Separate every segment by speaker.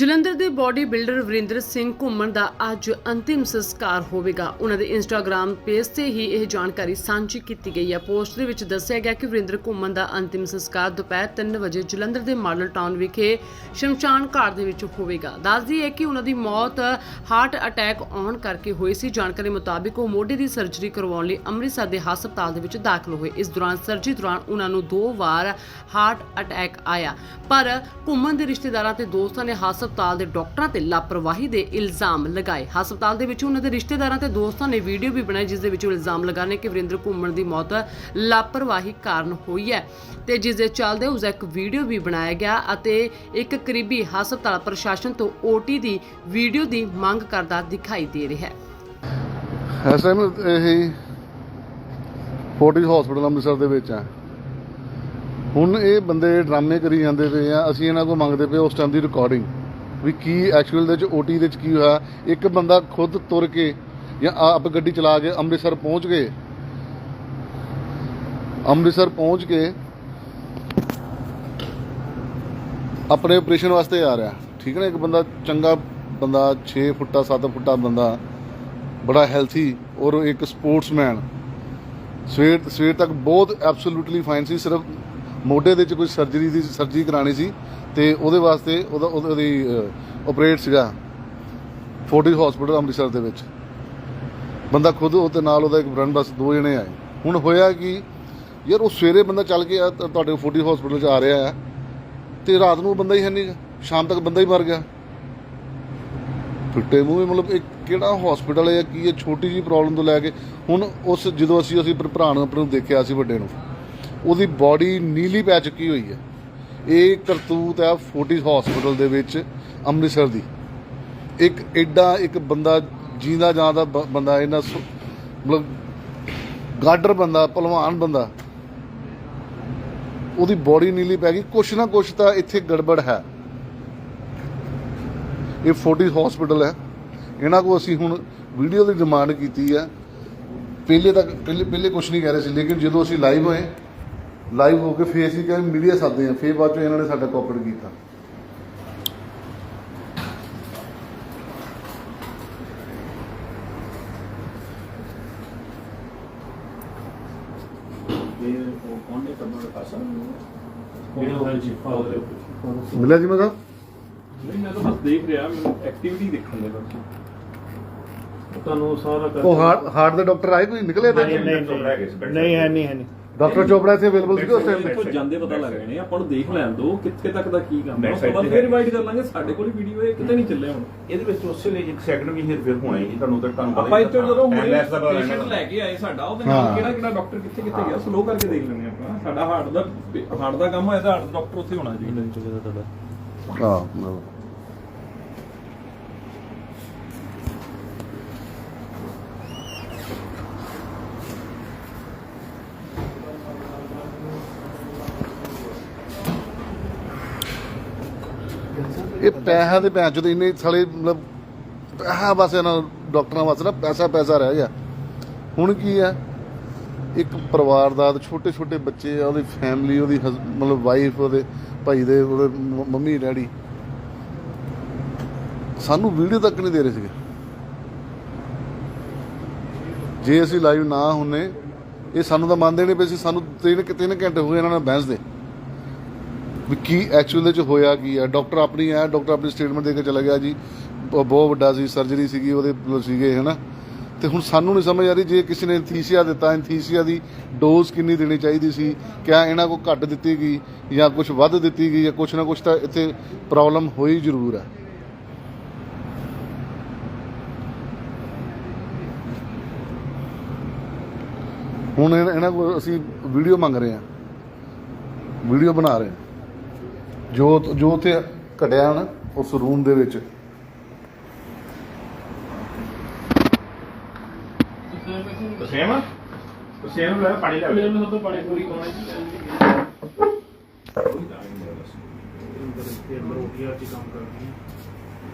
Speaker 1: ਜਲੰਧਰ ਦੇ body builder Varinder Singh ਘੁੰਮਣ ਦਾ ਅੱਜ ਅੰਤਿਮ ਸੰਸਕਾਰ ਹੋਵੇਗਾ। ਉਹਨਾਂ ਦੇ ਇੰਸਟਾਗ੍ਰam ਪੇਜ ਤੇ ਹੀ ਇਹ ਜਾਣਕਾਰੀ ਸਾਂਝੀ ਕੀਤੀ ਗਈ ਹੈ। ਪੋਸਟ ਦੇ ਵਿੱਚ ਦੱਸਿਆ ਗਿਆ ਕਿ ਵਰਿੰਦਰ ਘੁੰਮਣ ਦਾ ਅੰਤਿਮ ਸੰਸਕਾਰ ਦੁਪਹਿਰ 3 ਵਜੇ ਜਲੰਧਰ ਦੇ ਮਾਡਲ ਟਾਊਨ ਵਿਖੇ ਸ਼ਮਸ਼ਾਨ ਘਾਟ ਦੇ ਵਿੱਚ ਹੋਵੇਗਾ। ਦੱਸਦੀ ਹੈ ਕਿ ਉਹਨਾਂ ਦੀ ਮੌਤ ਹਾਰਟ ਅਟੈਕ ਆਉਣ ਕਰਕੇ ਹੋਈ ਸੀ। ਜਾਣਕਾਰੀ ਮੁਤਾਬਿਕ ਉਹ ਮੋਢੇ ਦੀ ਸਰਜਰੀ ਕਰਵਾਉਣ ਲਈ ਅੰਮ੍ਰਿਤਸਰ ਦੇ ਹਸਪਤਾਲ ਦੇ ਵਿੱਚ ਦਾਖਲ ਹੋਏ। ਇਸ ਦੌਰਾਨ ਸਰਜਰੀ ਦੌਰਾਨ ਉਹਨਾਂ ਨੂੰ ਦੋ ਵਾਰ ਹਾਰਟ ਅਟੈਕ ਆਇਆ। ਪਰ ਘੁੰਮਣ ਦੇ ਰਿਸ਼ਤੇਦਾਰਾਂ ਤੇ ਦੋਸਤਾਂ ਨੇ ਹਸਪਤਾਲ ਦੇ ਡਾਕਟਰਾਂ ਤੇ ਲਾਪਰਵਾਹੀ ਦੇ ਇਲਜ਼ਾਮ ਲਗਾਏ। ਹਸਪਤਾਲ ਦੇ ਵਿੱਚ ਉਹਨਾਂ ਦੇ ਰਿਸ਼ਤੇਦਾਰਾਂ ਤੇ ਦੋਸਤਾਂ ਨੇ ਵੀਡੀਓ ਵੀ ਬਣਾਈ, ਜਿਸ ਦੇ ਵਿੱਚ ਇਲਜ਼ਾਮ ਲਗਾਣੇ ਕਿ ਵਰਿੰਦਰ ਘੁੰਮਣ ਦੀ ਮੌਤ ਲਾਪਰਵਾਹੀ ਕਾਰਨ ਹੋਈ ਹੈ ਤੇ ਜਿਸ ਦੇ ਚੱਲਦੇ ਉਸ ਇੱਕ ਵੀਡੀਓ ਵੀ ਬਣਾਇਆ ਗਿਆ ਅਤੇ ਇੱਕ ਕਰੀਬੀ ਹਸਪਤਾਲ ਪ੍ਰਸ਼ਾਸਨ ਤੋਂ ਓਟੀ ਦੀ ਵੀਡੀਓ ਦੀ ਮੰਗ ਕਰਦਾ ਦਿਖਾਈ ਦੇ ਰਿਹਾ ਹੈ।
Speaker 2: ਇਸ ਇਹ ਫੋਰਟਿਸ ਹਸਪੀਟਲ ਅੰਮ੍ਰਿਤਸਰ ਦੇ ਵਿੱਚ ਆ ਹੁਣ ਇਹ ਬੰਦੇ ਡਰਾਮੇ ਕਰੀ ਜਾਂਦੇ ਪਏ ਆ, ਅਸੀਂ ਇਹਨਾਂ ਕੋਲ ਮੰਗਦੇ ਪਏ ਉਸ ਟਾਈਮ ਦੀ ਰਿਕਾਰਡਿੰਗ ਵੀ ਕੀ ਐਕਚੁਅਲ ਦੇ ਵਿੱਚ ਓਟੀ ਦੇ ਵਿੱਚ ਕੀ ਹੋਇਆ? ਇੱਕ ਬੰਦਾ ਖੁਦ ਤੁਰ ਕੇ ਜਾਂ ਆਪ ਗੱਡੀ ਚਲਾ ਕੇ ਅੰਮ੍ਰਿਤਸਰ ਪਹੁੰਚ ਗਏ। ਅੰਮ੍ਰਿਤਸਰ ਪਹੁੰਚ ਕੇ ਆਪਣੇ ਆਪਰੇਸ਼ਨ ਵਾਸਤੇ ਆ ਰਿਹਾ। ਠੀਕ ਹੈ ਨਾ? ਇੱਕ ਬੰਦਾ ਚੰਗਾ ਬੰਦਾ 6 ਫੁੱਟਾ 7 ਫੁੱਟਾ ਬੰਦਾ, ਬੜਾ ਹੈਲਥੀ ਔਰ ਇੱਕ ਸਪੋਰਟਸਮੈਨ ਸਵੇਰ ਸਵੇਰ ਤੱਕ ਬਹੁਤ ਐਬਸੋਲੂਟਲੀ ਫਾਈਨ ਸੀ। ਸਿਰਫ ਮੋਢੇ ਦੇ ਵਿੱਚ ਕੋਈ ਸਰਜਰੀ ਦੀ ਸਰਜਰੀ ਕਰਾਣੀ ਸੀ। ਤੇ ਉਹਦੇ ਵਾਸਤੇ ਉਹਦਾ ਉਹਦੀ ਆਪਰੇਟ ਸੀਗਾ ਫੋਰਟਿਸ ਹਸਪੀਟਲ ਅੰਮ੍ਰਿਤਸਰ ਦੇ ਵਿੱਚ। ਬੰਦਾ ਖੁਦ ਉਹ ਨਾਲ ਉਹਦਾ ਇੱਕ ਫਰੈਂਡ ਬਸ ਦੋ ਜਣੇ ਆਏ। ਹੁਣ ਹੋਇਆ ਕਿ, ਯਾਰ ਉਹ ਸਵੇਰੇ ਬੰਦਾ ਚੱਲ ਕੇ ਤੁਹਾਡੇ ਫੋਰਟਿਸ ਹਸਪੀਟਲ 'ਚ ਆ ਰਿਹਾ ਆ, ਤੇ ਰਾਤ ਨੂੰ ਬੰਦਾ ਹੀ ਹੈ ਨਹੀਂ ਸ਼ਾਮ ਤੱਕ ਬੰਦਾ ਹੀ ਮਰ ਗਿਆ। ਫਿੱਟੇ ਮੂੰਹ ਵੀ ਮਤਲਬ ਇਹ ਕਿਹੜਾ ਹਸਪੀਟਲ ਹੈ ਕੀ ਹੈ ਛੋਟੀ ਜੀ ਪ੍ਰੋਬਲਮ ਤੋਂ ਲੈ ਕੇ ਹੁਣ ਉਸ ਜਦੋਂ ਅਸੀਂ ਅਸੀਂ ਭਰਾ ਨੂੰ ਆਪਣੇ ਨੂੰ ਦੇਖਿਆ ਸੀ ਵੱਡੇ ਨੂੰ, ਉਹਦੀ ਬਾਡੀ ਨੀਲੀ ਪੈ ਚੁੱਕੀ ਹੋਈ ਹੈ ਇਹ ਕਰਤੂਤ ਹੈ ਫੋਰਟਿਸ ਹਸਪੀਟਲ ਦੇ ਵਿੱਚ ਅੰਮ੍ਰਿਤਸਰ ਦੀ। ਇੱਕ ਐਡਾ ਇੱਕ ਬੰਦਾ ਜੀਂਦਾ ਜਾਂਦਾ ਬੰਦਾ ਇਹਨਾਂ ਮਤਲਬ ਗਾਡਰ ਬੰਦਾ, ਪਹਿਲਵਾਨ ਬੰਦਾ। ਉਹਦੀ ਬੋਡੀ ਨੀਲੀ ਪੈ ਗਈ। ਕੁਛ ਨਾ ਕੁਛ ਤਾਂ ਇੱਥੇ ਗੜਬੜ ਹੈ। ਇਹ ਫੋਰਟਿਸ ਹਸਪੀਟਲ ਹੈ। ਇਹਨਾਂ ਕੋ ਅਸੀਂ ਹੁਣ ਵੀਡੀਓ ਦੀ ਡਿਮਾਂਡ ਕੀਤੀ ਹੈ। ਪਹਿਲੇ ਤਾਂ ਪਹਿਲੇ ਪਹਿਲੇ ਕੁਝ ਨਹੀਂ ਕਹਿ ਰਹੇ ਸੀ, ਲੇਕਿਨ ਜਦੋਂ ਅਸੀਂ ਲਾਈਵ ਹੋਏ ਲਾਈਵ ਹੋ ਕੇ ਫੇਰ ਅਸੀਂ ਕਹਿੰਦੇ ਮੀਡੀਆ ਸਾਦੇ ਆ ਫੇਰ ਬਾਅਦ ਚੋਂ ਇਹਨਾਂ ਨੇ ਸਾਡਾ ਕੋਆਪਰੇਟ ਕੀਤਾ।
Speaker 3: ਹੈ
Speaker 2: ਮਿਲਿਆ ਜੀ ਮੈਂ
Speaker 3: ਨਹੀਂ ਮੈਂ ਤਾਂ ਬਸ ਦੇਖ ਰਿਹਾ ਮੈਨੂੰ ਐਕਟੀਵਿਟੀ ਦੇਖਣ ਦੇ ਬਸ। ਤੁਹਾਨੂੰ ਸਾਰਾ ਕਰ
Speaker 2: ਉਹ ਹਾਰਟ ਹਾਰਟ ਦੇ ਡਾਕਟਰ ਆਏ ਕੋਈ ਨਿਕਲੇ ਤਾਂ
Speaker 4: ਨਹੀਂ, ਨਹੀਂ, ਨਹੀਂ।
Speaker 3: ਨਹੀਂ ਹੈ ਨਹੀਂ ਹੈ ਨਹੀਂ।
Speaker 2: ਡਾਕਟਰ ਚੋਪੜਾ ਇੱਥੇ ਅਵੇਲੇਬਲ ਸੀ ਉਸ ਟਾਈਮ
Speaker 3: ਇੱਥੋਂ ਜਾਂਦੇ ਪਤਾ ਲੱਗ ਰਹੇ ਨੇ ਆਪਾਂ ਨੂੰ ਦੇਖ ਲੈਣ ਦੋ ਕਿੱਥੇ ਤੱਕ ਦਾ ਕੀ ਕੰਮ ਹੈ। ਉਸ ਤੋਂ ਬਾਅਦ ਫਿਰ ਰਿਵਾਈਡ ਕਰ ਲਾਂਗੇ ਸਾਡੇ ਕੋਲ ਵੀਡੀਓ ਹੈ ਕਿਤੇ ਨਹੀਂ ਚੱਲਿਆ ਹੁਣ।
Speaker 4: ਇਹਦੇ ਵਿੱਚ ਉਸੇ ਲਈ ਇੱਕ ਸੈਕਿੰਡ ਵੀ ਹਿਰ ਫਿਰ ਹੋਣਾ ਹੀ ਤੁਹਾਨੂੰ ਤਾਂ ਤੁਹਾਨੂੰ
Speaker 3: ਆਪਾਂ ਇੱਥੇ ਜਦੋਂ
Speaker 4: ਪਤਾ
Speaker 3: ਪੇਸ਼ੈਂਟ। ਲੈ ਕੇ ਆਏ ਸਾਡਾ ਉਹਦੇ। ਨਾਲ ਕਿਹੜਾ ਕਿਹੜਾ ਡਾਕਟਰ ਕਿੱਥੇ ਕਿੱਥੇ ਗਿਆ ਸਲੋ ਕਰਕੇ ਦੇਖ ਲੈਂਦੇ ਆਪਾਂ। ਸਾਡਾ ਹਾਰਟ ਦਾ ਹਾਰਟ ਦਾ ਕੰਮ ਹੋਇਆ ਤਾਂ ਹਾਰਟ ਡਾਕਟਰ ਉੱਥੇ ਹੋਣਾ ਜੀ
Speaker 2: ਹਾਂ ਇਹ ਪੈਸਾ ਦੇ ਭੈਣ ਚੋਦ, ਇੰਨੇ ਸਾਲੇ ਮਤਲਬ ਪੈਸਾ ਬਸ ਇਹਨਾਂ ਡਾਕਟਰਾਂ ਵਾਸਤੇ ਨਾ ਪੈਸਾ ਪੈਸਾ ਰਹਿ ਗਿਆ। ਹੁਣ ਕੀ ਹੈ ਇੱਕ ਪਰਿਵਾਰ ਦਾ ਛੋਟੇ ਛੋਟੇ ਬੱਚੇ ਆ, ਉਹਦੀ ਫੈਮਿਲੀ ਉਹਦੀ ਮਤਲਬ ਵਾਈਫ ਉਹਦੇ ਭਾਈ ਦੇ, ਉਹਦੇ ਮੰਮੀ, ਡੈਡੀ। ਸਾਨੂੰ ਵੀਡੀਓ ਤੱਕ ਨਹੀਂ ਦੇ ਰਹੇ ਸੀਗੇ। ਜੇ ਅਸੀਂ ਲਾਈਵ ਨਾ ਹੁੰਨੇ, ਇਹ ਸਾਨੂੰ ਤਾਂ ਮੰਨਦੇ ਨਹੀਂ ਪਏ ਸੀ, ਸਾਨੂੰ ਤਿੰਨ ਤਿੰਨ ਘੰਟੇ ਹੋ ਗਏ ਇਹਨਾਂ ਨਾਲ ਬਹਿਸ ਦੇ। ਵੀ ਕੀ ਐਕਚੁਅਲ ਦੇ ਚ ਹੋਇਆ ਕੀ ਹੈ? ਡਾਕਟਰ ਆਪਣੀ ਆਇਆ ਡਾਕਟਰ ਆਪਣੀ ਸਟੇਟਮੈਂਟ ਦੇ ਕੇ ਚਲਾ ਗਿਆ ਜੀ। ਬਹੁਤ ਵੱਡਾ ਸੀ ਸਰਜਰੀ ਸੀਗੀ, ਉਹਦੇ ਸੀਗੇ, ਹਨਾ। ਤੇ ਹੁਣ ਸਾਨੂੰ ਨਹੀਂ ਸਮਝ ਆ ਰਹੀ ਜੇ ਕਿਸੇ ਨੇ ਐਨਥੀਸੀਆ ਦਿੱਤਾ ਐਨਥੀਸੀਆ ਦੀ ਡੋਜ਼ ਕਿੰਨੀ ਦੇਣੀ ਚਾਹੀਦੀ ਸੀ, ਕਿਆ ਇਹਨਾਂ ਕੋ ਘੱਟ ਦਿੱਤੀ ਗਈ, ਜਾਂ ਕੁਝ ਵੱਧ ਦਿੱਤੀ ਗਈ, ਜਾਂ ਕੁਝ ਨਾ ਕੁਝ ਤਾਂ ਇੱਥੇ ਪ੍ਰੋਬਲਮ ਹੋਈ ਜ਼ਰੂਰ ਹੈ ਹੁਣ ਇਹਨਾਂ ਇਹਨਾਂ ਕੋਲ ਅਸੀਂ ਵੀਡੀਓ ਮੰਗ ਰਹੇ ਹਾਂ ਵੀਡੀਓ ਬਣਾ ਰਹੇ ਹਾਂ ਜੋ ਜੋ ਉੱਥੇ ਘਟਿਆ ਨਾ ਉਸ ਰੂਮ ਦੇ ਵਿੱਚ
Speaker 4: ਸੇਮ ਸੇਮ ਲੈ ਪਾਣੀ ਲੈ
Speaker 3: ਮੇਰੇ ਨੂੰ ਸਭ ਤੋਂ ਪਾਣੀ ਪੂਰੀ ਕੋਣਾ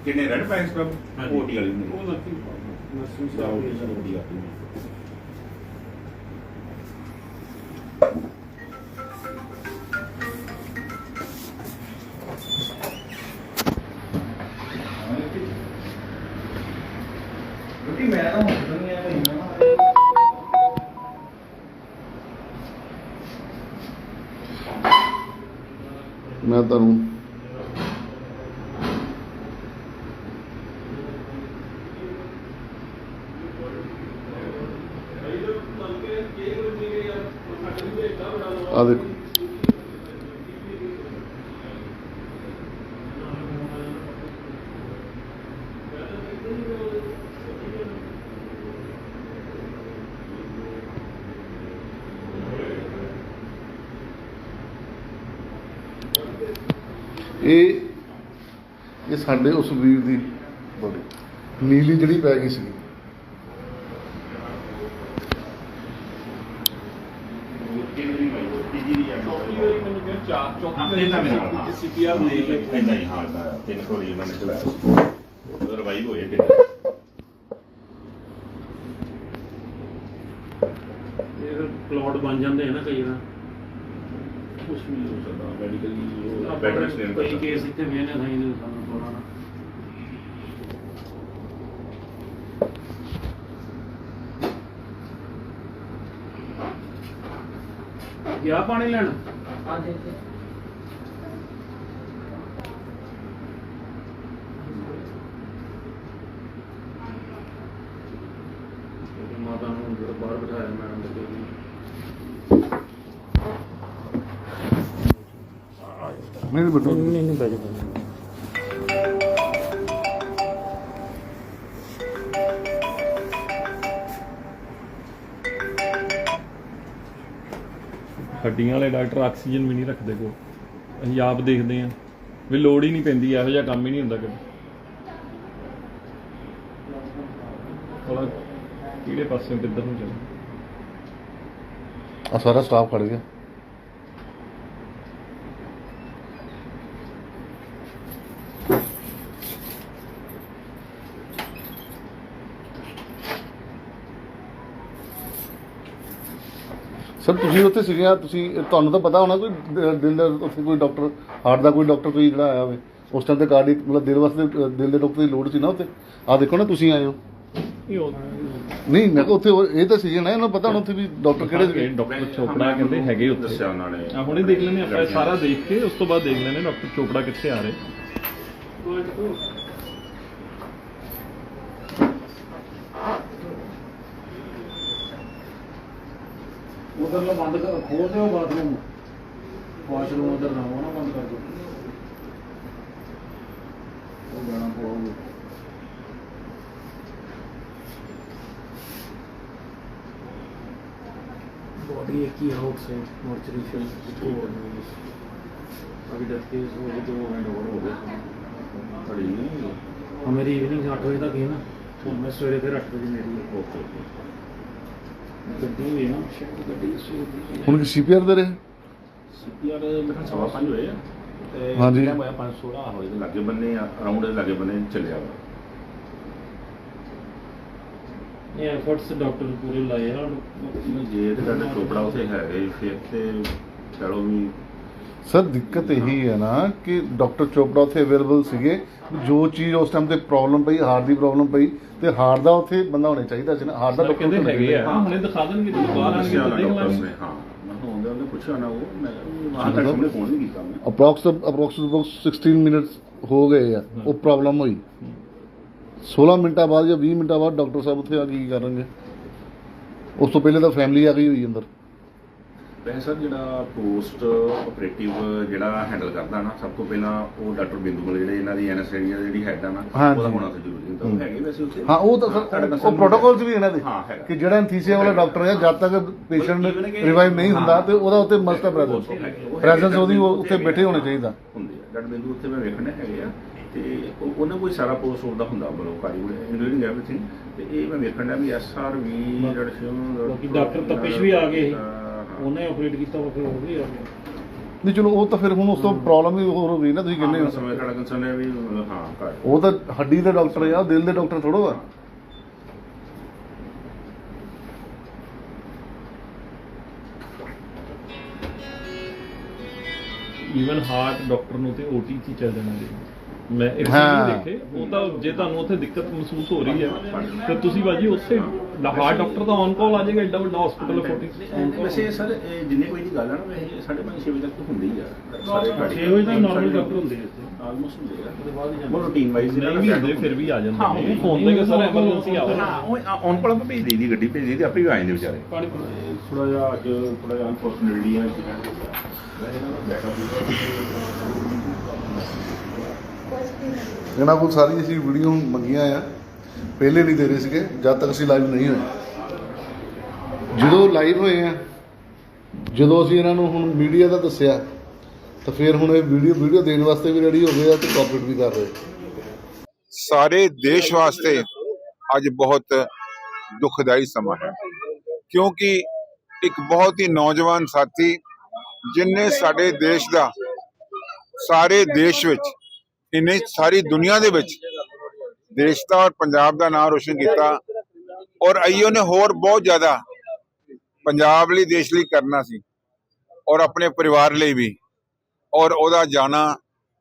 Speaker 4: ਕਿੰਨੇ ਰੈਡ ਪੈਕਸ
Speaker 3: ਹਾਂਜੀ।
Speaker 4: ਓਟੀ ਵਾਲੀ ਨੇ
Speaker 3: ਉਹ ਲੱਗੀ ਨਰਸਿੰਗ
Speaker 4: ਜਾਂ
Speaker 3: ਸਟਾਫ
Speaker 4: ਓਟੀ
Speaker 3: ਦੀ
Speaker 2: Meta 1. ਇਹ ਇਹ ਸਾਡੇ ਉਸ ਵੀਰ ਦੀ ਬੋਡੀ। ਨੀਲੀ ਜਿਹੜੀ ਪੈ ਗਈ ਸੀ
Speaker 4: ਇਹ।
Speaker 3: ਸੀਪੀਆਰ ਦੇ
Speaker 4: ਇੰਨਾ ਹੀ ਹਾਲ ਦਾ ਨੇ ਚਲਾਇਆ ਹੋਏ
Speaker 5: ਕਲਾਉਡ ਬਣ ਜਾਂਦੇ ਆ ਨਾ ਕਈ ਵਾਰ।
Speaker 4: ਕੁਝ ਵੀ ਹੋ ਸਕਦਾ ਮੈਡੀਕਲੀ
Speaker 5: ਕਈ ਕੇਸ ਇੱਥੇ ਵੇਨੇ ਦੇ ਸਾਨੂੰ ਗਿਆ ਪਾਣੀ ਲੈਣ ਮਾਤਾ ਨੂੰ ਅੰਦਰ ਬਾਹਰ ਬਿਠਾਇਆ ਮੈਡਮ ਦੇ ਕੋਲ
Speaker 2: ਨਹੀਂ ਬਟੂ
Speaker 5: ਨਹੀਂ ਨਹੀਂ ਬੈਠ ਜਾ
Speaker 3: ਹੱਡੀਆਂ ਵਾਲੇ ਡਾਕਟਰ ਆਕਸੀਜਨ ਵੀ ਨਹੀਂ ਰੱਖਦੇ ਕੋ ਅਸੀਂ ਆਪ ਦੇਖਦੇ ਆਂ ਵੀ ਲੋੜ ਹੀ ਨਹੀਂ ਪੈਂਦੀ ਇਹੋ ਜਿਹਾ ਕੰਮ ਹੀ ਨਹੀਂ ਹੁੰਦਾ ਕਦੇ। ਥੋੜਾ ਕਿਹੜੇ ਪਾਸੇ ਕਿੱਧਰ ਨੂੰ ਚੱਲ।
Speaker 2: ਆ ਸਾਰਾ ਸਟਾਫ ਖੜ ਗਿਆ। ਸਰ ਤੁਸੀਂ ਉੱਥੇ ਸੀਗੇ ਤੁਸੀਂ ਤੁਹਾਨੂੰ ਤਾਂ ਪਤਾ ਹੋਣਾ ਕੋਈ ਦਿਲ ਦਾ ਉੱਥੇ ਕੋਈ ਡਾਕਟਰ ਹਾਰਟ ਦਾ ਕੋਈ ਡਾਕਟਰ ਕੋਈ ਜਿਹੜਾ ਆਇਆ ਹੋਵੇ। ਉਸ ਟਾਈਮ ਤੇ ਕਾਰਡਿਕ ਮਤਲਬ ਦਿਲ ਵਾਸਤੇ ਦਿਲ ਦੇ ਡਾਕਟਰ ਦੀ ਲੋੜ ਸੀ ਨਾ ਉੱਥੇ। ਆ ਦੇਖੋ ਨਾ ਤੁਸੀਂ ਆਏ ਹੋ। ਨਹੀਂ ਮੈਂ ਕਿਹਾ ਉੱਥੇ ਇਹ ਤਾਂ ਸੀਗੇ ਨਾ ਇਹਨਾਂ ਪਤਾ ਹੋਣਾ ਉੱਥੇ ਵੀ ਡਾਕਟਰ ਕਿਹੜੇ ਸੀਗੇ।
Speaker 3: ਡਾਕਟਰ ਚੋਪੜਾ ਕਹਿੰਦੇ ਹੈਗੇ ਉੱਥੇ।
Speaker 4: ਦੱਸਿਆ ਉਹਨਾਂ ਨੇ।
Speaker 3: ਆ ਹੁਣੇ ਦੇਖ ਲੈਣੇ ਆਪਾਂ ਸਾਰਾ ਦੇਖ ਕੇ ਉਸ ਤੋਂ ਬਾਅਦ ਦੇਖ ਲੈਣੇ ਡਾਕਟਰ ਚੋਪੜਾ ਕਿੱਥੇ ਆ ਰਹੇ।
Speaker 5: ਉਧਰਲਾ ਬੰਦ ਕਰ ਖੋਲ ਦਿਓ ਬਾਥਰੂਮ ਵਾਸ਼ਰੂਮ ਉਧਰ ਨਾ ਹੋਣਾ ਬੰਦ ਕਰ ਦਿਓ ਉਹ ਗਾਣਾ ਪਾਉਗੇ बॉडी एक ही आउट से मॉर्चरी से इसको अभी दस केस हो गए तो हैंड ओवर हो गया
Speaker 4: ਖੜੀ ਨਹੀਂ
Speaker 5: हाँ मेरी इवनिंग आठ बजे तक है ना तो मैं सवेरे फिर अठ बजे मेरी है
Speaker 4: ਓਕੇ
Speaker 5: ਗੱਡੀ
Speaker 2: ਹੁਣ ਕਿ ਸੀਪੀਆਰ ਦੇ ਰਹੇ
Speaker 4: ਸੀਪੀਆਰ ਮੇਰਾ ਸਵਾ ਪੰਜ ਹੋਏ ਆ ਤੇ
Speaker 2: ਹਾਂਜੀ।
Speaker 4: ਟਾਈਮ ਹੋਇਆ 516 ਹੋਏ ਦੇ ਲਾਗੇ ਬੰਨੇ ਅਰਾਊਂਡ ਦੇ ਲਾਗੇ ਬੰਨੇ ਚੱਲਿਆ ਵਾ।
Speaker 5: ਇਹ ਐਫਰਟਸ ਡਾਕਟਰ ਪੂਰੇ ਲਾਏ
Speaker 4: ਜੇ ਤੇ ਸਾਡੇ ਚੋਪੜਾ ਉਥੇ ਹੈਗੇ ਫਿਰ ਤੇ ਚਲੋ ਵੀ
Speaker 2: ਸਰ ਦਿੱਕਤ ਇਹੀ ਹੈ ਨਾ ਕਿ ਡਾਕਟਰ ਚੋਪੜਾ ਉੱਥੇ ਅਵੇਲੇਬਲ ਸੀਗੇ। ਜੋ ਚੀਜ਼ ਉਸ ਟਾਈਮ ਤੇ ਪ੍ਰੋਬਲਮ ਪਈ ਹਾਰਟ ਦੀ ਪ੍ਰੋਬਲਮ ਪਈ ਤੇ ਹਾਰਟ ਦਾ ਉੱਥੇ ਬੰਦਾ ਹੋਣਾ ਚਾਹੀਦਾ ਸੀ ਨਾ। ਹਾਰਟ ਦਾ
Speaker 3: ਕਹਿੰਦੇ ਹੈਗੇ ਆ। ਹਾਂ ਹੁਣੇ ਦਿਖਾ ਦੇਣਗੇ ਜਦੋਂ ਬਾਹਰ ਆਣਗੇ ਤਾਂ ਦੇਖ
Speaker 4: ਡਾਕਟਰ
Speaker 3: ਲਾਂਗੇ।
Speaker 4: ਹਾਂ। ਮੈਂ ਤਾਂ ਆਉਂਦੇ ਉਹਨੇ ਪੁੱਛਿਆ ਨਾ ਉਹ ਮੈਂ ਵਾਹ ਤੱਕ ਉਹਨੇ ਫੋਨ ਨਹੀਂ ਕੀਤਾ ਮੈਂ
Speaker 2: ਅਪਰੋਕਸ ਅਪਰੋਕਸ 16 ਮਿੰਟਸ ਹੋ ਗਏ ਆ ਉਹ ਪ੍ਰੋਬਲਮ ਹੋਈ। 16 ਮਿੰਟਾਂ ਬਾਅਦ ਜਾਂ 20 ਮਿੰਟਾਂ ਬਾਅਦ ਡਾਕਟਰ ਸਾਹਿਬ ਉੱਥੇ ਆ ਕੇ ਕੀ ਕਰਨਗੇ? ਉਸ ਤੋਂ ਪਹਿਲੇ ਤਾਂ ਫੈਮਿਲੀ ਆ ਗਈ ਹੋਈ ਅੰਦਰ।
Speaker 4: ਵੈਸੇ ਸਰ ਜਿਹੜਾ ਪੋਸਟ ਆਪਰੇਟਿਵ ਜਿਹੜਾ ਹੈਂਡਲ ਕਰਦਾ ਨਾ ਸਭ ਤੋਂ ਪਹਿਲਾਂ ਉਹ ਡਾਕਟਰ ਬਿੰਦੂ ਮਲ ਜਿਹੜੇ ਇਹਨਾਂ ਦੀ ਐਨਐਸਏਰੀਆ ਜਿਹੜੀ ਹੈਡ ਆ ਨਾ। ਉਹਦਾ ਹੋਣਾ ਤਾਂ ਜ਼ਰੂਰੀ ਹੁੰਦਾ ਉਹ ਹੈਗੇ ਵੈਸੇ ਉੱਥੇ
Speaker 2: ਹਾਂ ਉਹ ਤਾਂ ਸਰ ਉਹ ਪ੍ਰੋਟੋਕਾਲ 'ਚ ਵੀ ਇਹਨਾਂ ਦੇ
Speaker 4: ਹਾਂ, ਹੈਗਾ।
Speaker 2: ਕਿ ਜਿਹੜਾ ਐਨਥੀਸੀਆ ਵਾਲਾ ਡਾਕਟਰ ਹੈ ਜਦ ਤੱਕ ਪੇਸ਼ੈਂਟ ਰਿਵਾਈਵ ਨਹੀਂ ਹੁੰਦਾ। ਤੇ ਉਹਦਾ ਉੱਤੇ ਮਸਟ
Speaker 4: ਹੈਗੇ।
Speaker 2: ਪ੍ਰੈਜ਼ੈਂਸ ਉਹਦੀ ਉਹ ਉੱਥੇ ਬੈਠੇ ਹੋਣੇ ਚਾਹੀਦਾ
Speaker 4: ਹੁੰਦੇ ਆ ਡਾਕਟਰ ਬਿੰਦੂ ਉੱਥੇ ਮੈਂ ਵੇਖਣੇ ਹੈਗੇ ਆ ਤੇ ਉਹ- ਉਹਨਾਂ ਕੋਈ ਸਾਰਾ ਪੋਸਟ ਉਹਦਾ ਹੁੰਦਾ ਮਤਲਬ ਕਾਰੀ ਕੋਲ ਇਨਕਲੂਡਿੰਗ ਐਵਰੀਥਿੰਗ ਤੇ ਇਹ ਮੈਂ ਵੇਖਣ ਦਾ ਵੀ ਐਸਆਰ ਵੀ
Speaker 5: ਬਾਕੀ ਡਾਕਟਰ ਤਪਿਸ਼ ਵੀ ਆ ਗਏ। ਉਹਨੇ ਆਪਰੇਟ ਕੀਤਾ ਉਹ ਫਿਰ ਉਹ ਵੀ ਆ। ਗਿਆ
Speaker 2: ਨਹੀਂ ਚਲੋ ਉਹ ਤਾਂ ਫਿਰ ਹੁਣ ਉਸ ਤੋਂ ਪ੍ਰੋਬਲਮ ਹੀ ਹੋਰ ਹੋ ਗਈ ਨਾ ਤੁਸੀਂ ਕਹਿੰਦੇ
Speaker 4: ਕਿੰਨੇ
Speaker 2: ਹੋ।
Speaker 4: ਸਮੇਂ ਸਾਡਾ ਕੰਸਰਨ ਹੈ ਵੀ ਹਾਂ
Speaker 2: ਉਹ ਤਾਂ ਹੱਡੀ ਦੇ ਡਾਕਟਰ ਆ ਦਿਲ ਦੇ ਡਾਕਟਰ ਥੋੜੋ ਆ
Speaker 3: ਈਵਨ ਹਾਰਟ ਡਾਕਟਰ ਨੂੰ ਤੇ ਓਟੀ ਚ ਚੱਲ ਜਾਣਾ ਜੀ। ਮੈਂ ਇਹ
Speaker 2: ਹਾਂ।
Speaker 3: ਨਹੀਂ ਦੇਖੇ ਉਹ ਤਾਂ ਜੇ ਤੁਹਾਨੂੰ ਉੱਥੇ ਦਿੱਕਤ ਮਹਿਸੂਸ ਹੋ ਰਹੀ ਹੈ ਤੇ ਤੁਸੀਂ ਬਾਜੀ ਉੱਥੇ ਹਾਰਟ ਡਾਕਟਰ ਤਾਂ ਔਨ ਕਾਲ ਆ ਜਾਏਗਾ ਐਡਾ ਵੱਡਾ ਹਸਪੀਟਲ ਫੋਰਟੀ
Speaker 4: ਵੈਸੇ ਸਰ ਇਹ ਜਿੰਨੇ ਕੋਈ ਦੀ ਗੱਲ ਹੈ ਨਾ ਵੈਸੇ 5:30 6 ਵਜੇ ਤੱਕ ਤਾਂ ਹੁੰਦੀ ਆ। ਸਾਰੇ ਗਾੜੀ
Speaker 3: 6 ਵਜੇ ਤੱਕ ਨਾਰਮਲ ਡਾਕਟਰ ਹੁੰਦੇ ਆ ਇੱਥੇ।
Speaker 4: ਆਲਮੋਸਟ ਹੁੰਦੇ ਆ। ਉਹ ਰੂਟੀਨ ਵਾਈਜ਼
Speaker 3: ਨਹੀਂ ਵੀ ਹੁੰਦੇ ਫਿਰ ਵੀ ਆ ਜਾਂਦੇ। ਨੇ ਫੋਨ ਤੇ ਕਿ ਸਰ ਐਮਰਜੈਂਸੀ ਆਓ।
Speaker 4: ਹਾਂ ਉਹ ਔਨ ਕੋਲ ਭੇਜ ਦੇਈ ਦੀ ਗੱਡੀ ਭੇਜ ਦੇਈ ਦੀ ਆਪੇ ਹੀ ਆ ਜਾਂਦੇ ਵਿਚਾਰੇ। ਥੋੜਾ ਜਿਹਾ ਅੱਜ ਥੋੜਾ ਜਿਹਾ ਅਨਫੋਰਚੂਨੇਟਲੀ ਹੋ ਗਿਆ ਵੈਸੇ ਇਹਨਾਂ
Speaker 2: ਕੋਲ ਸਾਰੀ ਅਸੀਂ ਵੀਡੀਓ ਮੰਗੀਆਂ ਆ। ਪਹਿਲੇ ਨਹੀਂ ਦੇ ਰਹੇ ਸੀਗੇ, ਜਦ ਤੱਕ ਅਸੀਂ ਲਾਈਵ ਨਹੀਂ ਹੋਏ। ਜਦੋਂ ਲਾਈਵ ਹੋਏ ਆ, ਜਦੋਂ ਅਸੀਂ ਇਹਨਾਂ ਨੂੰ ਹੁਣ ਮੀਡੀਆ ਦਾ ਦੱਸਿਆ, ਤਾਂ ਫਿਰ ਹੁਣ ਇਹ ਵੀਡੀਓ ਵੀਡੀਓ ਦੇਣ ਵਾਸਤੇ ਵੀ ਰੈਡੀ ਹੋ ਗਏ ਆ ਤੇ ਕਾਪੀਟ ਵੀ ਕਰ ਰਹੇ।
Speaker 6: ਸਾਰੇ ਦੇਸ਼ ਵਾਸਤੇ ਅੱਜ ਬਹੁਤ ਦੁਖਦਾਈ ਸਮਾਂ ਹੈ। ਕਿਉਂਕਿ ਇੱਕ ਬਹੁਤ ਹੀ ਨੌਜਵਾਨ ਸਾਥੀ ਜਿਨਨੇ ਸਾਡੇ ਦੇਸ਼ ਦਾ, ਸਾਰੇ ਦੇਸ਼ ਵਿੱਚ ਇਹਨੇ ਸਾਰੀ ਦੁਨੀਆ ਦੇ ਵਿੱਚ ਦੇਸ਼ ਦਾ ਔਰ ਪੰਜਾਬ ਦਾ ਨਾਮ ਰੋਸ਼ਨ ਕੀਤਾ। ਔਰ ਆਈਓ ਨੇ ਹੋਰ ਬਹੁਤ ਜ਼ਿਆਦਾ ਪੰਜਾਬ ਲਈ, ਦੇਸ਼ ਲਈ ਕਰਨਾ ਸੀ ਔਰ ਆਪਣੇ ਪਰਿਵਾਰ ਲਈ ਵੀ। ਔਰ ਉਹਦਾ ਜਾਣਾ,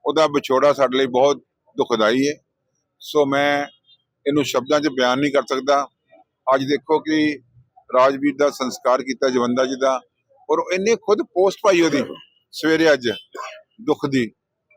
Speaker 6: ਉਹਦਾ ਵਿਛੋੜਾ ਸਾਡੇ ਲਈ ਬਹੁਤ ਦੁਖਦਾਈ ਹੈ। ਸੋ ਮੈਂ ਇਹਨੂੰ ਸ਼ਬਦਾਂ 'ਚ ਬਿਆਨ ਨਹੀਂ ਕਰ ਸਕਦਾ। ਅੱਜ ਦੇਖੋ ਕਿ ਰਾਜਵੀਰ ਦਾ ਸੰਸਕਾਰ ਕੀਤਾ, ਜਵੰਦਾ ਜੀ ਦਾ। ਔਰ ਇਹਨੇ ਖੁਦ ਪੋਸਟ ਪਾਈ ਉਹਦੀ, ਸਵੇਰੇ ਅੱਜ ਦੁੱਖ ਦੀ।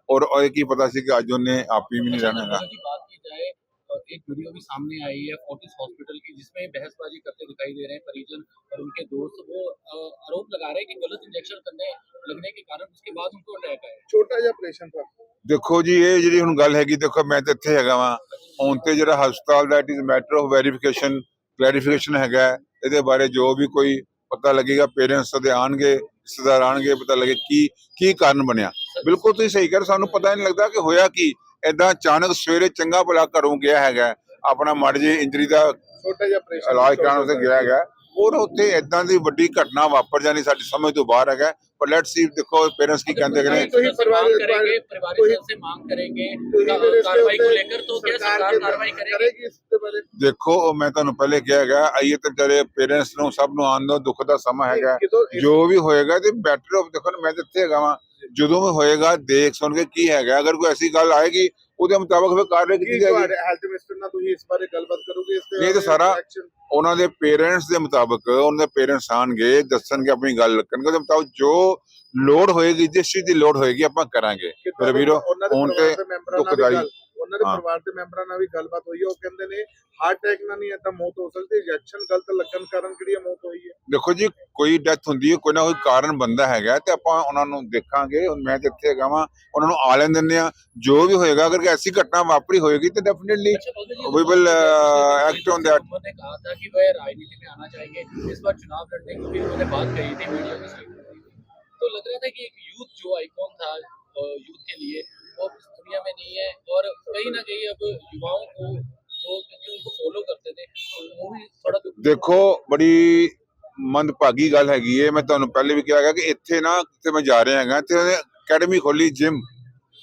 Speaker 6: ਔਰ ਇਹ ਕੀ ਪਤਾ ਸੀ ਕਿ ਅੱਜ ਉਹਨੇ ਆਪੀ ਵੀ ਨਹੀਂ ਰਹਿਣਾ ਹੈਗਾ
Speaker 7: की बात की जाए अ, एक वीडियो भी सामने आई है फोर्टिस हॉस्पिटल की जिसमें बहसबाजी करते दिखाई दे रहे हैं परिजन और उनके दोस्त वो अ, आरोप लगा रहे हैं कि गलत इंजेक्शन करने लगने के कारण उसके बाद उनको अटैक आया
Speaker 8: ਛੋਟਾ ਜਿਹਾ ਆਪਰੇਸ਼ਨ था
Speaker 6: ਦੇਖੋ ਜੀ ਇਹ ਜਿਹੜੀ ਹੁਣ ਗੱਲ ਹੈਗੀ ਦੇਖੋ ਮੈਂ ਤਾਂ ਇੱਥੇ ਹੈਗਾ ਵਾਂ ਹੁਣ ਤੇ ਜਿਹੜਾ ਹਸਪਤਾਲ ਦਾ it is matter of verification clarification ਹੈਗਾ ਹੈ। ਇਹਦੇ ਬਾਰੇ ਜੋ ਵੀ ਕੋਈ ਪਤਾ ਲੱਗੇਗਾ ਪੇਰੈਂਟਸ ਦੇ ਆਣਗੇ ਰਿਸ਼ਤੇਦਾਰ ਆਣਗੇ ਪਤਾ ਲੱਗੇ ਕੀ ਕੀ ਕਾਰਨ ਬਣਿਆ ਬਿਲਕੁਲ ਤੁਸੀਂ ਸਹੀ ਕਰ ਸਾਨੂੰ ਪਤਾ ਨਹੀਂ ਲੱਗਦਾ ਕਿ ਹੋਇਆ ਕੀ ਐਦਾਂ ਅਚਾਨਕ ਸਵੇਰੇ ਚੰਗਾ ਭਲਾ ਘਰੋਂ ਗਿਆ ਹੈਗਾ ਆਪਣਾ ਮੜ ਜੇ ਇੰਜਰੀ ਦਾ
Speaker 8: ਛੋਟਾ ਜਿਹਾ ਆਪਰੇਸ਼ਨ
Speaker 6: ਇਲਾਜ ਕਰਾਉਣ ਵਾਸਤੇ ਗਿਆ ਹੈਗਾ ਔਰ ਉੱਥੇ ਐਦਾਂ ਦੀ ਵੱਡੀ ਘਟਨਾ ਵਾਪਰ ਜਾਣੀ ਸਾਡੀ ਸਮਝ ਤੋਂ ਬਾਹਰ ਹੈਗਾ ਪਰ ਲੈਟਸ ਸੀ ਦੇਖੋ ਪੇਰੈਂਟਸ ਕੀ ਕਹਿੰਦੇ ਨੇ
Speaker 8: तो ही परिवार-
Speaker 7: मांग करेंगे
Speaker 8: परिवार-
Speaker 7: परिवार
Speaker 8: तो ही-
Speaker 7: से मांग करेंगे
Speaker 8: तो ही फिर इसके
Speaker 7: कार्रवाई को
Speaker 8: ऊपर
Speaker 7: लेकर तो क्या
Speaker 8: सरकार
Speaker 7: सरकार
Speaker 8: के-
Speaker 7: कार्रवाई करेगी
Speaker 8: करेगी इसके बारे में?
Speaker 6: ਦੇਖੋ ਉਹ ਮੈਂ ਤੁਹਾਨੂੰ ਪਹਿਲੇ ਕਿਹਾ ਹੈਗਾ ਆਈਏ ਤੇ ਤੇਰੇ ਪੇਰੈਂਟਸ ਨੂੰ ਸਭ ਨੂੰ ਆਉਣ ਦਿਓ ਦੁੱਖ ਦਾ ਸਮਾਂ ਹੈਗਾ
Speaker 8: कि तो इस-
Speaker 6: ਜੋ ਵੀ ਹੋਏਗਾ ਤੇ ਬੈਟਰ ਆਫ ਦੇਖੋ ਨਾ ਮੈਂ ਤਾਂ ਇੱਥੇ ਹੈਗਾ ਵਾਂ ਜਦੋਂ ਹੋਏਗਾ ਦੇਖ ਸੁਣ ਕੇ ਕੀ ਹੈਗਾ। ਅਗਰ ਕੋਈ ਐਸੀ ਗੱਲ ਆਏਗੀ ਉਹਦੇ ਮੁਤਾਬਕ ਫਿਰ ਕਾਰਵਾਈ ਕੀਤੀ ਜਾਏਗੀ।
Speaker 8: ਤੁਹਾਡੇ ਹੈਲਥ ਮਿਨਿਸਟਰ ਨਾਲ ਤੁਸੀਂ ਇਸ ਬਾਰੇ ਗੱਲਬਾਤ ਕਰੋਗੇ ਇਸ ਤੇ
Speaker 6: ਨਹੀਂ ਤੇ ਸਾਰਾ- ਉਹਨਾਂ ਦੇ ਪੇਰੈਂਟਸ ਦੇ ਮੁਤਾਬਕ ਉਹਨਾਂ ਦੇ ਪੇਰੈਂਟਸ ਆਣਗੇ ਦੱਸਣਗੇ ਆਪਣੀ ਗੱਲ ਰੱਖਣਗੇ ਉਹਦੇ ਮੁਤਾਬਕ ਜੋ ਲੋੜ ਹੋਏਗੀ ਜਿਸ ਚੀਜ਼ ਦੀ ਲੋੜ ਹੋਏਗੀ ਆਪਾਂ ਕਰਾਂਗੇ।
Speaker 8: ਕਿ
Speaker 6: ਮੇਰੇ ਵੀਰੋ
Speaker 8: ਉਹਨਾਂ ਦੇ
Speaker 6: ਹੁਣ ਤੇ ਦੁਖਦਾਈ
Speaker 8: ਉਹਨਾਂ ਦੇ
Speaker 6: ਹਾਂ।
Speaker 8: ਪਰਿਵਾਰ ਦੇ ਮੈਂਬਰਾਂ ਨਾਲ ਵੀ ਗੱਲਬਾਤ ਹੋਈ ਹੈ ਉਹ ਕਹਿੰਦੇ ਨੇ ਹਾਰਟ ਅਟੈਕ ਨਾਲ ਨਹੀਂ ਏਦਾਂ ਮੌਤ ਹੋ ਸਕਦੀ ਇੰਜੈਕਸ਼ਨ ਗਲਤ ਲੱਗਣ ਕਾਰਨ ਕਿਹੜੀ ਇਹ ਮੌਤ ਹੋਈ ਹੈ
Speaker 6: ਦੇਖੋ ਜੀ ਕੋਈ ਡੈਥ ਹੁੰਦੀ ਹੈ ਕੋਈ ਨਾ ਕੋਈ ਕਾਰਨ ਬੰਦਾ ਹੈਗਾ ਤੇ ਆਪਾਂ ਉਹਨਾਂ ਨੂੰ ਦੇਖਾਂਗੇ ਹੁਣ ਮੈਂ ਤੇ ਇੱਥੇ ਹੈਗਾ ਵਾਂ ਉਹਨਾਂ ਨੂੰ ਆ ਲੈਣ ਦਿੰਦੇ ਆ ਜੋ ਵੀ ਹੋਏਗਾ ਅਗਰ ਕੋਈ ਐਸੀ ਘਟਨਾ ਵਾਪਰੀ ਹੋਏਗੀ ਤੇ ਡੈਫੀਨਿਟਲੀ
Speaker 7: अच्छा, भगत जी,
Speaker 6: We will,
Speaker 7: दूसरी
Speaker 6: uh,
Speaker 7: बात
Speaker 6: act on that.
Speaker 7: उन्होंने कहा था कि वह राजनीति में आना चाहिए इस बार चुनाव लड़ने की भी उन्होंने बात कही थी मीडिया में साइड में। तो लग रहा था कि एक यूथ जो आइकॉन था यूथ के लिए वो अब इस दुनिया में नहीं है और कहीं ना कहीं अब युवाओं को जो क्योंकि उनको फॉलो करते थे वो भी थोड़ा दुख
Speaker 6: ਦੇਖੋ ਬੜੀ ਮੰਦਭਾਗੀ ਗੱਲ ਹੈਗੀ ਏ ਮੈਂ ਤੁਹਾਨੂੰ ਪਹਿਲੇ ਵੀ ਕਿਹਾ ਹੈਗਾ ਕਿ ਇੱਥੇ ਨਾ ਕਿਤੇ ਮੈਂ ਜਾ ਰਿਹਾ ਹੈਗਾ ਤੇ ਉਹਨੇ ਅਕੈਡਮੀ ਖੋਲੀ ਜਿਮ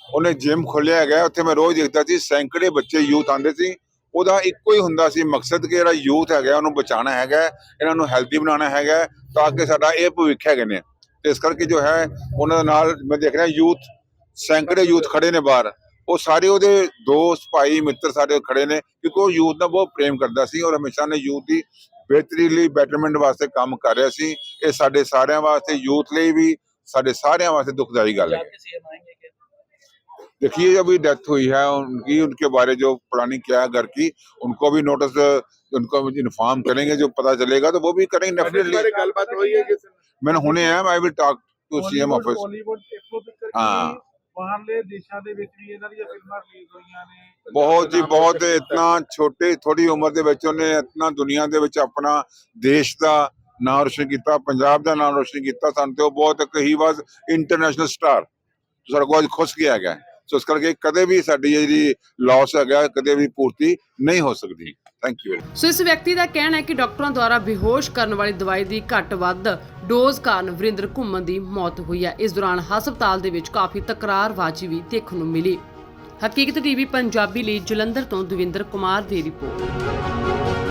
Speaker 6: ਉਹਨੇ ਜਿਮ ਖੋਲਿਆ ਹੈਗਾ ਉੱਥੇ ਮੈਂ ਰੋਜ਼ ਦੇਖਦਾ ਸੀ ਸੈਂਕੜੇ ਬੱਚੇ ਯੂਥ ਆਉਂਦੇ ਸੀ ਉਹਦਾ ਇੱਕੋ ਹੀ ਹੁੰਦਾ ਸੀ ਮਕਸਦ ਕਿ ਜਿਹੜਾ ਯੂਥ ਹੈਗਾ ਉਹਨੂੰ ਬਚਾਉਣਾ ਹੈਗਾ ਇਹਨਾਂ ਨੂੰ ਹੈਲਦੀ ਬਣਾਉਣਾ ਹੈਗਾ ਤਾਂ ਕਿ ਸਾਡਾ ਇਹ ਭਵਿੱਖ ਹੈਗੇ ਨੇ ਤੇ ਇਸ ਕਰਕੇ ਜੋ ਹੈ ਉਹਨਾਂ ਦੇ ਨਾਲ ਮੈਂ ਦੇਖ ਰਿਹਾ ਯੂਥ ਸੈਂਕੜੇ ਯੂਥ ਖੜੇ ਨੇ ਬਾਹਰ ਉਹ ਸਾਰੇ ਉਹਦੇ ਦੋਸਤ ਭਾਈ ਮਿੱਤਰ ਸਾਰੇ ਖੜੇ ਨੇ ਕਿਉਂਕਿ ਉਹ ਯੂਥ ਦਾ ਬਹੁਤ ਪ੍ਰੇਮ ਕਰਦਾ ਸੀ ਔਰ ਹਮੇਸ਼ਾ ਨੇ ਯੂਥ ਦੀ ਬਿਹਤਰੀ ਲਈ ਬੈਟਰਮੈਂਟ ਵਾਸਤੇ ਕੰਮ ਕਰ ਰਿਹਾ ਸੀ ਇਹ ਸਾਡੇ ਸਾਰਿਆਂ ਵਾਸਤੇ ਯੂਥ ਲਈ ਵੀ ਸਾਡੇ ਸਾਰਿਆਂ वास्ते दुखदाई गल है
Speaker 7: पंजाब के सीएम आएंगे क्या
Speaker 6: देखिए अभी डेथ हुई है उनकी उनके बारे जो प्लानिंग क्या है घर की उनको भी नोटिस उनको इन्फॉर्म करेंगे जो पता चलेगा तो वो भी करेंगे
Speaker 8: ਇਸ
Speaker 6: डेफिनेटली
Speaker 8: ਬਾਰੇ ਗੱਲਬਾਤ ਹੋਈ ਹੈ ਕਿਸੇ ਨਾਲ
Speaker 6: मैंने होने हैं I will talk to CM office
Speaker 8: Bollywood ਇੱਥੋਂ ਤੱਕ
Speaker 6: ਹਾਂ।
Speaker 8: ਕਿ ਬਾਹਰਲੇ ਦੇਸ਼ਾਂ ਦੇ ਵਿੱਚ ਵੀ ਇਹਨਾਂ ਦੀਆਂ ਫਿਲਮਾਂ ਰਿਲੀਜ਼ ਹੋਈਆਂ ਨੇ।
Speaker 6: ਬਹੁਤ ਜੀ, ਬਹੁਤ ਇਤਨਾ ਛੋਟੇ ਥੋੜੀ ਉਮਰ ਦੇ ਵਿੱਚ ਉਹਨੇ ਇਤਨਾ ਦੁਨੀਆ ਦੇ ਵਿੱਚ ਆਪਣਾ ਦੇਸ਼ ਦਾ ਨਾਮ ਰੋਸ਼ਨ ਕੀਤਾ, ਪੰਜਾਬ ਦਾ ਨਾਮ ਰੋਸ਼ਨ ਕੀਤਾ, ਸਾਨੂੰ ਤੇ ਉਹ ਬਹੁਤ ਇੱਕ ਹੀ ਵਾਸ ਇੰਟਰਨੈਸ਼ਨਲ ਸਟਾਰ ਸਾਡੇ ਕੋਲ ਅੱਜ ਖੁਸ਼ ਗਿਆ ਗਿਆ। ਸੋ ਇਸ ਕਰਕੇ ਕਦੇ ਵੀ ਸਾਡੀ ਜਿਹੜੀ ਲਾਸ ਹੈਗਾ, ਕਦੇ ਵੀ ਪੂਰਤੀ ਨਹੀਂ ਹੋ ਸਕਦੀ। ਥੈਂਕ ਯੂ
Speaker 1: ਸੋ ਇਸ ਵਿਅਕਤੀ ਦਾ ਕਹਿਣਾ ਹੈ ਕਿ ਡਾਕਟਰਾਂ ਦੁਆਰਾ ਬੇਹੋਸ਼ ਕਰਨ ਵਾਲੀ ਦਵਾਈ ਦੀ ਘੱਟ ਵੱਧ ਡੋਜ਼ ਕਾਰਨ ਵਰਿੰਦਰ ਘੁੰਮਣ ਦੀ ਮੌਤ ਹੋਈ ਹੈ। ਇਸ ਦੌਰਾਨ ਹਸਪਤਾਲ ਦੇ ਵਿੱਚ ਕਾਫੀ ਤਕਰਾਰਬਾਜ਼ੀ ਵੀ ਦੇਖਣ ਨੂੰ ਮਿਲੀ। ਹਕੀਕਤ ਟੀਵੀ ਪੰਜਾਬੀ ਲਈ ਜਲੰਧਰ ਤੋਂ ਦਵਿੰਦਰ ਕੁਮਾਰ ਦੀ ਰਿਪੋਰਟ।